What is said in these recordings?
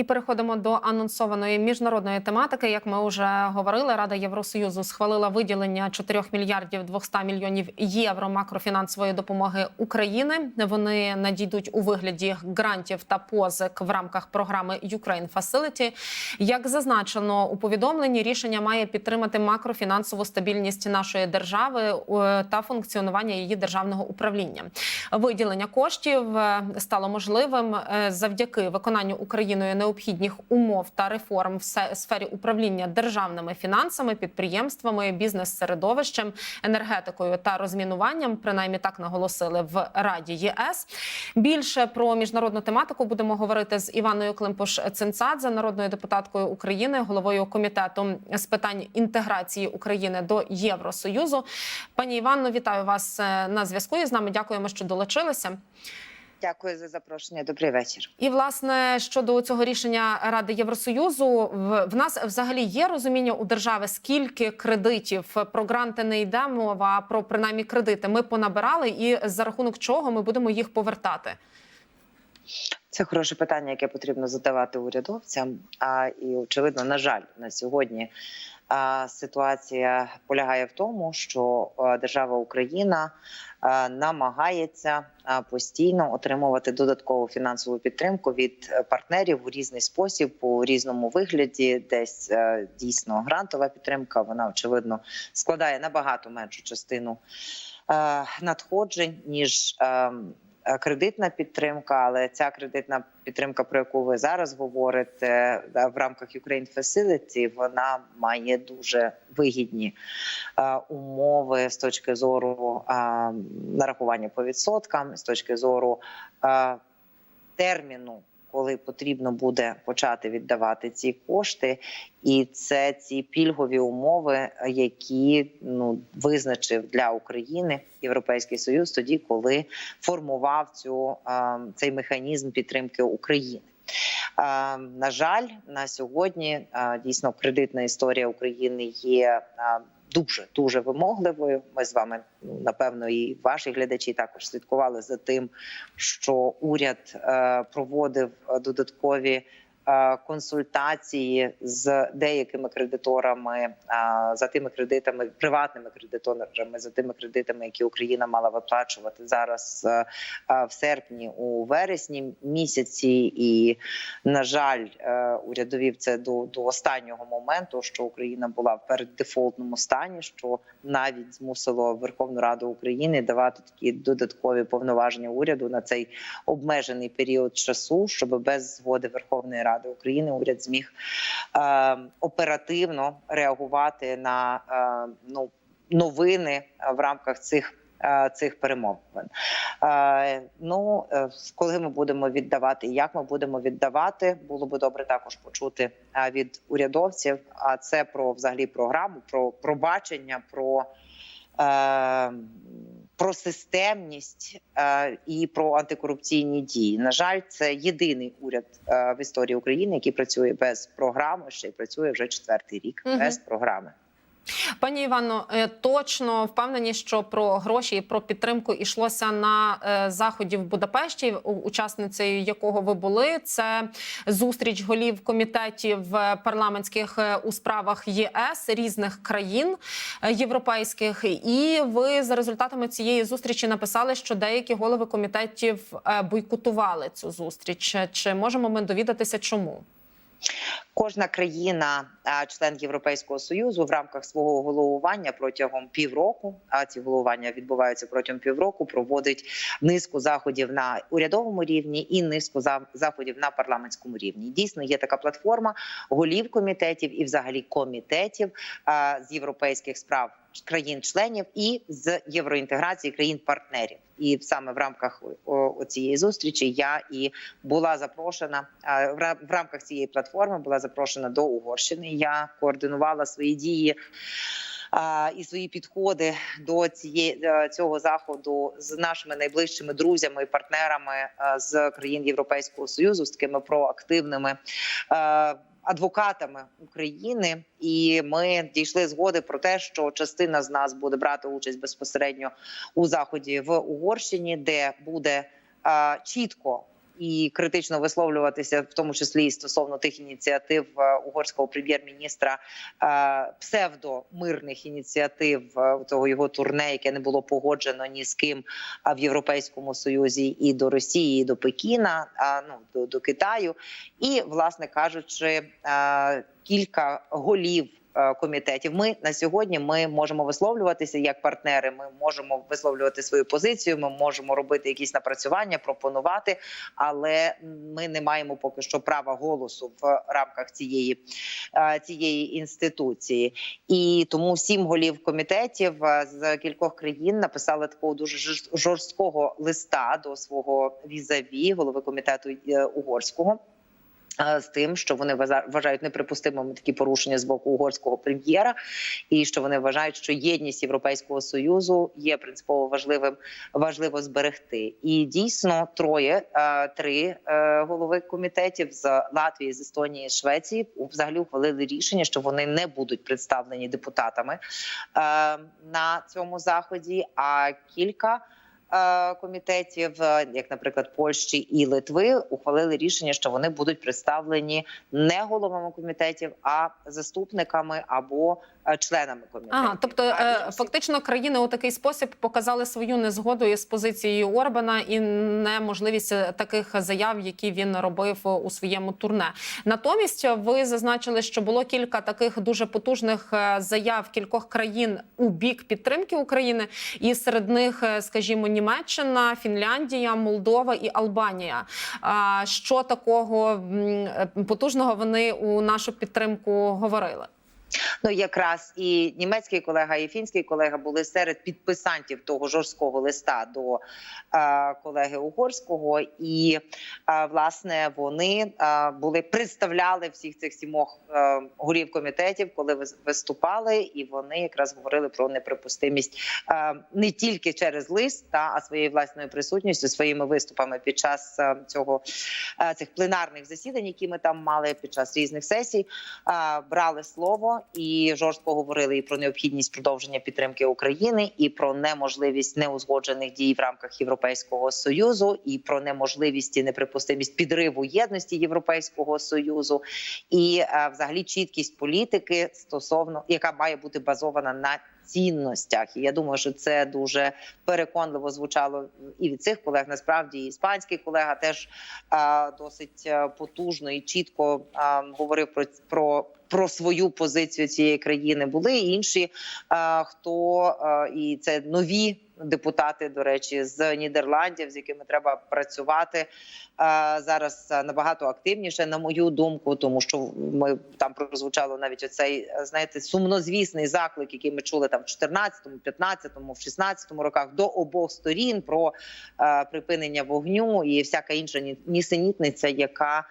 І переходимо до анонсованої міжнародної тематики. Як ми вже говорили, Рада Євросоюзу схвалила виділення 4 мільярдів 200 мільйонів євро макрофінансової допомоги України. Вони надійдуть у вигляді грантів та позик в рамках програми Ukraine Facility. Як зазначено у повідомленні, рішення має підтримати макрофінансову стабільність нашої держави е, та функціонування її державного управління. Виділення коштів е, стало можливим е, завдяки виконанню Україною необхідних умов та реформ в сфері управління державними фінансами, підприємствами, бізнес-середовищем, енергетикою та розмінуванням. Принаймні так наголосили в Раді ЄС. Більше про міжнародну тематику будемо говорити з Іваною Климпуш Цинцадзе, народною депутаткою України, головою комітету з питань інтеграції України до Євросоюзу. Пані Іванно, вітаю вас е, на зв'язку. І з нами дякуємо, що долучилися. Дякую за запрошення. Добрий вечір. І власне щодо цього рішення Ради Євросоюзу, в, в нас взагалі є розуміння у держави, скільки кредитів про гранти не йде мова, а про принаймні кредити ми понабирали, і за рахунок чого ми будемо їх повертати. Це хороше питання, яке потрібно задавати урядовцям. А і очевидно, на жаль, на сьогодні ситуація полягає в тому, що держава Україна намагається постійно отримувати додаткову фінансову підтримку від е, партнерів у різний спосіб, по різному вигляді. Десь е, дійсно грантова підтримка. Вона очевидно складає набагато меншу частину е, надходжень ніж. Е, Кредитна підтримка, але ця кредитна підтримка, про яку ви зараз говорите, в рамках Ukraine Facility, вона має дуже вигідні е, умови з точки зору е, нарахування по відсоткам, з точки зору е, терміну, коли потрібно буде почати віддавати ці кошти, і це ці пільгові умови, які ну визначив для України Європейський Союз, тоді коли формував цю цей механізм підтримки України. На жаль, на сьогодні дійсно кредитна історія України є дуже дуже вимогливою. Ми з вами ну, напевно і ваші глядачі також слідкували за тим, що уряд е, проводив е, додаткові. Е, Консультації з деякими кредиторами е, за тими кредитами, приватними кредиторами, за тими кредитами, які Україна мала виплачувати зараз е, в серпні, у вересні місяці, і на жаль, е, уряд довів це до, до останнього моменту, що Україна була в переддефолтному стані, що навіть змусило Верховну Раду України давати такі додаткові повноваження уряду на цей обмежений період часу, щоб без згоди Верховної Ради України уряд зміг е, оперативно реагувати на е, ну новини в рамках цих. е, Цих перемовин Е, ну е, коли ми будемо віддавати, як ми будемо віддавати, було би добре також почути від урядовців. А це про взагалі програму, про пробачення, про, про системність е, і про антикорупційні дії. На жаль, це єдиний уряд е, в історії України, який працює без програми, ще й працює вже четвертий рік без програми. Пані Івано, е, точно впевнені, що про гроші і про підтримку йшлося на е, заході в Будапешті, учасницею якого ви були. Це зустріч голів комітетів е, парламентських у справах ЄС різних країн європейських. І ви за результатами цієї зустрічі написали, що деякі голови комітетів бойкотували цю зустріч. Чи можемо ми довідатися, чому? Кожна країна, член Європейського союзу, в рамках свого головування протягом півроку, а ці головування відбуваються протягом півроку, проводить низку заходів на урядовому рівні і низку за- заходів на парламентському рівні. Дійсно, є така платформа голів комітетів і, взагалі, комітетів з європейських справ країн-членів і з євроінтеграції країн-партнерів. І саме в рамках цієї зустрічі я і була запрошена в рамках цієї платформи. Була запрошена до Угорщини. Я координувала свої дії. І свої підходи до цієї е, цього заходу з нашими найближчими друзями і партнерами е, з країн Європейського союзу, з такими проактивними е, адвокатами України, і ми дійшли згоди про те, що частина з нас буде брати участь безпосередньо у заході в Угорщині, де буде чітко і критично висловлюватися, в тому числі і стосовно тих ініціатив е, угорського прем'єр-міністра е, псевдомирних ініціатив е, того його турне, яке не було погоджено ні з ким в Європейському Союзі і до Росії, і до Пекіна, ну до, до Китаю, і власне кажучи, кілька голів. Е, Комітетів ми на сьогодні ми можемо висловлюватися як партнери. Ми можемо висловлювати свою позицію. Ми можемо робити якісь напрацювання, пропонувати, але ми не маємо поки що права голосу в рамках цієї, е, цієї інституції. І тому сім голів комітетів е, з кількох країн написали такого дуже жорсткого листа до свого візаві, голови комітету угорського. З тим, що вони вважа- вважають неприпустимими такі порушення з боку угорського прем'єра, і що вони вважають, що єдність Європейського союзу є принципово важливим важливо зберегти. І дійсно троє три е, голови комітетів з Латвії, з Естонії, з Швеції взагалі ухвалили рішення, що вони не будуть представлені депутатами е, на цьому заході. А кілька комітетів, е, як, наприклад, Польщі і Литви, ухвалили рішення, що вони будуть представлені не головами комітетів, а заступниками або е, членами комітетів. Ага, тобто А е, фактично країни у такий спосіб показали свою незгоду із позицією Орбана і неможливість таких заяв, які він робив у своєму турне. Натомість ви зазначили, що було кілька таких дуже потужних заяв кількох країн у бік підтримки України, і серед них, скажімо, Німеччина, Фінляндія, Молдова і Албанія. Що такого е, потужного вони у нашу підтримку говорили? Ну якраз і німецький колега, і фінський колега були серед підписантів того жорсткого листа до е, колеги угорського, і е, власне вони е, були представляли всіх цих сімох е, голів комітетів, коли вис- виступали, і вони якраз говорили про неприпустимість е, не тільки через лист, та а своєю власною присутністю, своїми виступами під час е, цього е, цих пленарних засідань, які ми там мали під час різних сесій а, брали слово і жорстко говорили і про необхідність продовження підтримки України, і про неможливість неузгоджених дій в рамках Європейського союзу, і про неможливість і неприпустимість підриву єдності Європейського союзу, і взагалі чіткість політики стосовно яка має бути базована на цінностях. І я думаю, що це дуже переконливо звучало і від цих колег. Насправді, і іспанський колега теж а, досить а, потужно і чітко а, говорив про, про. Про свою позицію цієї країни. Були інші, хто і це нові депутати, до речі, з Нідерландів, з якими треба працювати зараз набагато активніше, на мою думку, тому що ми там прозвучало навіть оцей знаєте сумнозвісний заклик, який ми чули там в 14-му, 15-му, в 16-му роках до обох сторін про припинення вогню і всяка інша нісенітниця, яка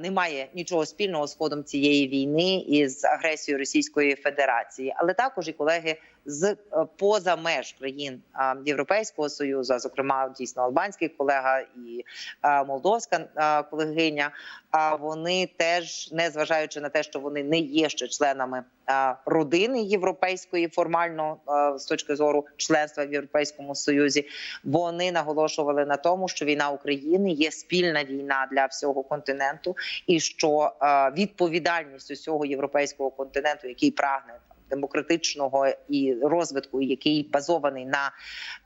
не має нічого спільного з ходом цієї війни і з агресією Російської Федерації, але також і колеги з е, поза меж країн е, Європейського союзу, зокрема дійсно албанський колега і е, молдовська колегиня. А вони теж, не зважаючи на те, що вони не є ще членами родини європейської, формально з точки зору членства в Європейському Союзі, вони наголошували на тому, що війна України є спільна війна для всього континенту, і що відповідальність усього європейського континенту, який прагне демократичного і розвитку, який базований на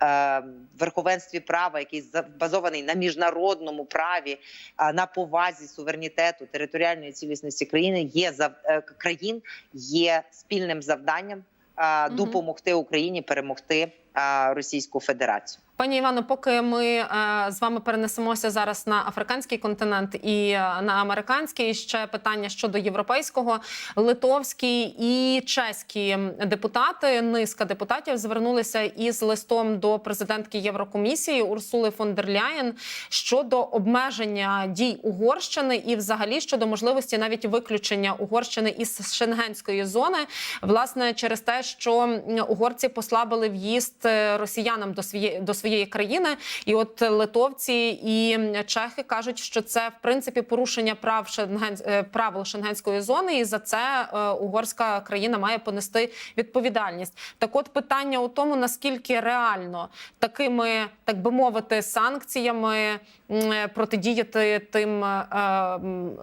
е, верховенстві права, який базований на міжнародному праві, е, на повазі суверенітету територіальної цілісності країни, є зав... е, країн, є спільним завданням е, допомогти Україні перемогти е, Російську Федерацію. Пані Івано, поки ми е, з вами перенесемося зараз на африканський континент і е, на американський, ще питання щодо європейського, литовські і чеські депутати, низка депутатів звернулися із листом до президентки Єврокомісії Урсули фон дер Ляєн щодо обмеження дій Угорщини і, взагалі, щодо можливості навіть виключення Угорщини із шенгенської зони, власне, через те, що угорці послабили в'їзд е, росіянам до своєї до своєї країни. І от литовці і чехи кажуть, що це в принципі порушення прав Шенген е, правил шенгенської зони, і за це е, угорська країна має понести відповідальність. Так, от питання у тому, наскільки реально такими, так би мовити, санкціями е, протидіяти тим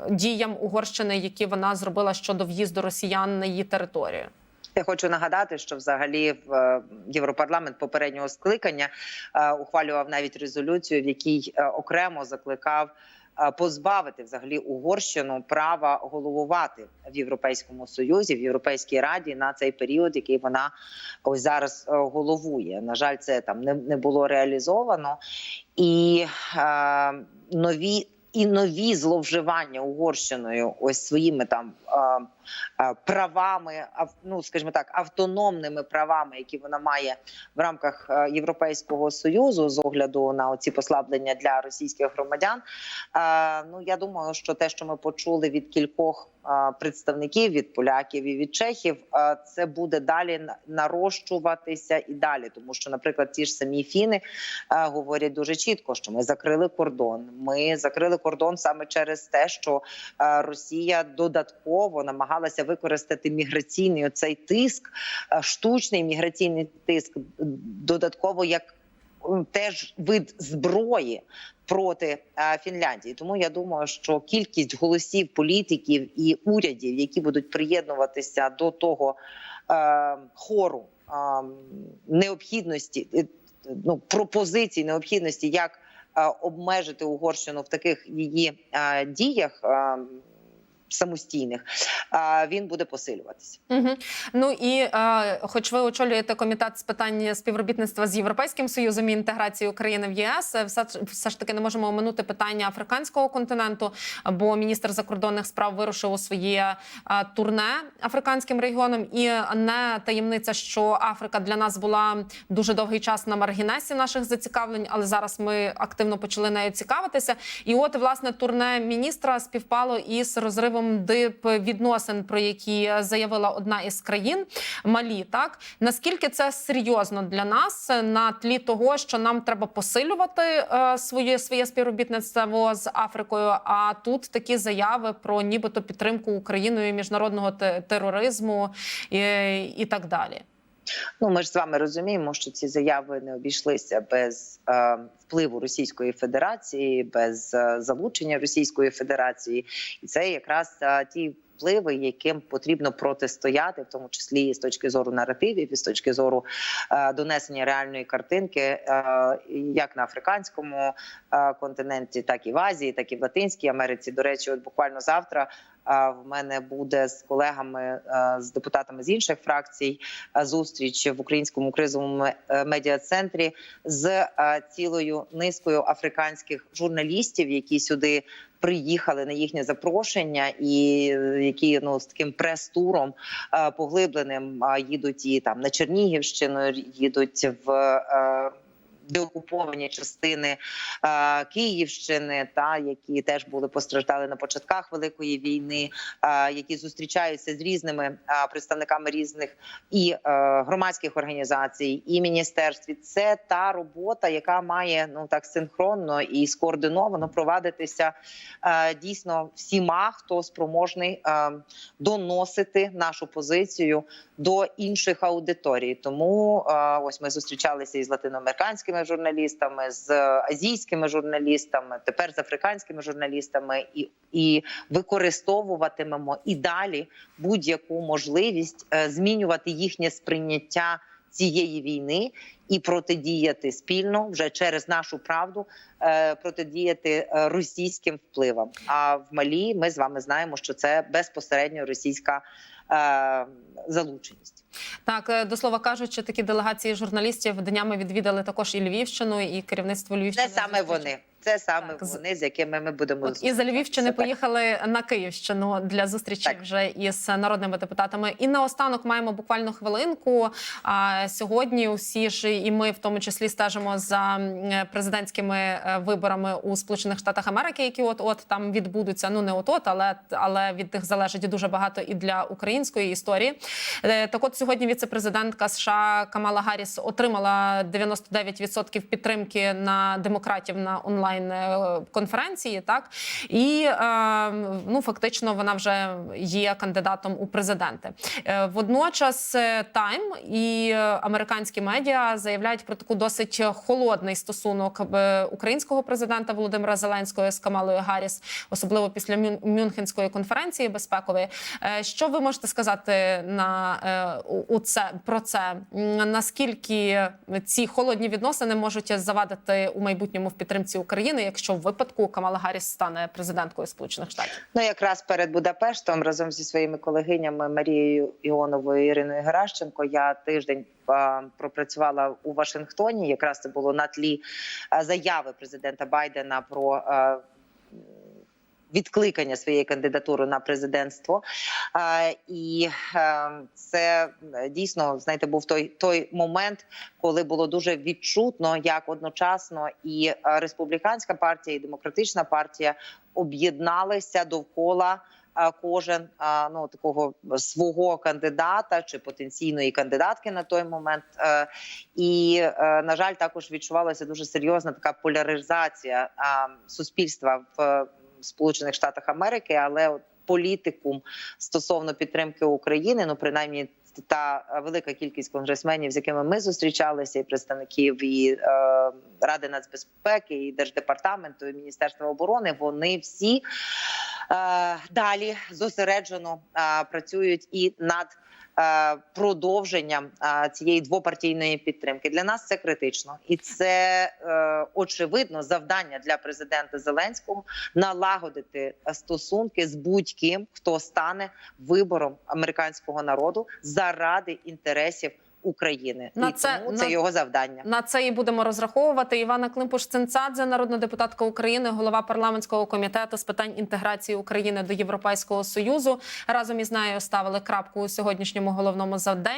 діям Угорщини, які вона зробила щодо в'їзду росіян на її територію. Я хочу нагадати, що взагалі в е, Європарламент попереднього скликання е, ухвалював навіть резолюцію, в якій е, окремо закликав позбавити взагалі Угорщину права головувати в Європейському Союзі, в Європейській Раді на цей період, який вона ось зараз головує. На жаль, це там не було реалізовано, і е, нові. І нові зловживання Угорщиною, ось своїми там правами, ав- ну скажімо так, автономними правами, які вона має в рамках е, Європейського союзу, з огляду на оці послаблення для російських громадян. Е, Ну я думаю, що те, що ми почули від кількох представників від поляків і від чехів, е, це буде далі нарощуватися і далі, тому що, наприклад, ті ж самі фіни е, говорять дуже чітко, що ми закрили кордон. Ми закрили кордон саме через те, що е, Росія додатково намагалася використати міграційний оцей тиск, е, штучний міграційний тиск, додатково як теж вид зброї проти Фінляндії. Тому я думаю, що кількість голосів політиків і урядів, які будуть приєднуватися до того е, хору е, необхідності, ну пропозицій необхідності, як обмежити Угорщину в таких її е, діях. е, Самостійних він буде посилюватися. Угу. Ну і хоч ви очолюєте комітет з питань співробітництва з Європейським Союзом і інтеграції України в ЄС, е, все, все ж таки не можемо оминути питання африканського континенту, бо міністр закордонних справ вирушив у своє е, турне африканським регіоном. І не таємниця, що Африка для нас була дуже довгий час на маргінесі наших зацікавлень, але зараз ми активно почали нею цікавитися. І от власне турне міністра співпало із розривом дип відносин, про які заявила одна із країн Малі. Так наскільки це серйозно для нас е, на тлі того, що нам треба посилювати е, своє своє співробітництво з Африкою? А тут такі заяви про нібито підтримку Україною міжнародного те- тероризму і, і так далі. Ну, ми ж з вами розуміємо, що ці заяви не обійшлися без е, впливу Російської Федерації, без е, залучення Російської Федерації, і це якраз е, ті впливи, яким потрібно протистояти, в тому числі з точки зору наративів, і з точки зору е, донесення реальної картинки, е, як на африканському е, континенті, так і в Азії, так і в Латинській Америці. До речі, от буквально завтра. В мене буде з колегами, е, з депутатами з інших фракцій е, зустріч в українському кризовому е, медіа-центрі з е, цілою низкою африканських журналістів, які сюди приїхали на їхнє запрошення, і які ну з таким прес-туром поглибленим їдуть і там на Чернігівщину, їдуть в. Деокуповані частини е, Київщини, та які теж були постраждали на початках великої війни, е, які зустрічаються з різними е, представниками різних і е, громадських організацій, і міністерств. Це та робота, яка має ну так синхронно і скоординовано провадитися е, дійсно всіма, хто спроможний е, доносити нашу позицію до інших аудиторій. Тому е, ось ми зустрічалися із латиноамериканськими журналістами, з азійськими журналістами, тепер з африканськими журналістами, і, і використовуватимемо і далі будь-яку можливість е, змінювати їхнє сприйняття цієї війни і протидіяти спільно вже через нашу правду, е, протидіяти е, російським впливам. А в Малі ми з вами знаємо, що це безпосередньо російська залученість. Так, е, до слова кажучи, такі делегації журналістів днями відвідали також і Львівщину, і керівництво Львівщини. Не саме вони. Це саме Так, вони, з якими ми будемо От із Львівщини поїхали на Київщину для зустрічі Так. вже із народними депутатами. І наостанок маємо буквально хвилинку. А сьогодні усі ж і ми, в тому числі, стежимо за президентськими е, виборами у Сполучених Штатах Америки, які от от там відбудуться. Ну не от от, але але від них залежить дуже багато і для української історії. Е, Так, от сьогодні віце-президентка США Камала Гарріс отримала 99% підтримки на демократів на онлайн е, конференції. Так і е, ну фактично вона вже є кандидатом у президенти. Е, Водночас Тайм і американські медіа заявляють про таку досить холодний стосунок українського президента Володимира Зеленського з Камалою Гарріс, особливо після Мюн- Мюнхенської конференції безпекової. Що ви можете сказати на у це про це? Наскільки ці холодні відносини можуть завадити у майбутньому в підтримці України, якщо в випадку Камала Гарріс стане президенткою Сполучених Штатів? Ну, якраз перед Будапештом разом зі своїми колегинями Марією Іоновою Іриною Геращенко я тиждень пропрацювала у Вашингтоні. Якраз це було на тлі заяви президента Байдена про. Відкликання своєї кандидатури на президентство, і е, це е, дійсно знаєте, був той той момент, коли було дуже відчутно, як одночасно і е, республіканська партія, і демократична партія об'єдналися довкола кожен ну такого свого кандидата чи потенційної кандидатки на той момент. І на жаль, також відчувалася дуже серйозна така поляризація суспільства в Сполучених Штатах Америки, але от політикум стосовно підтримки України, ну принаймні. Та велика кількість конгресменів, з якими ми зустрічалися, і представників і е, Ради нацбезпеки, і держдепартаменту, і Міністерства оборони, вони всі е, далі зосереджено е, працюють і над продовженням е, цієї двопартійної підтримки. Для нас це критично, і це е, очевидно завдання для президента Зеленського налагодити стосунки з будь-ким, хто стане вибором американського народу заради інтересів України. На і це- тому це на- його завдання. На це і будемо розраховувати. Івана Климпуш Цинцадзе, народна депутатка України, голова парламентського комітету з питань інтеграції України до Європейського союзу. Разом із нею ставили крапку у сьогоднішньому головному завданні.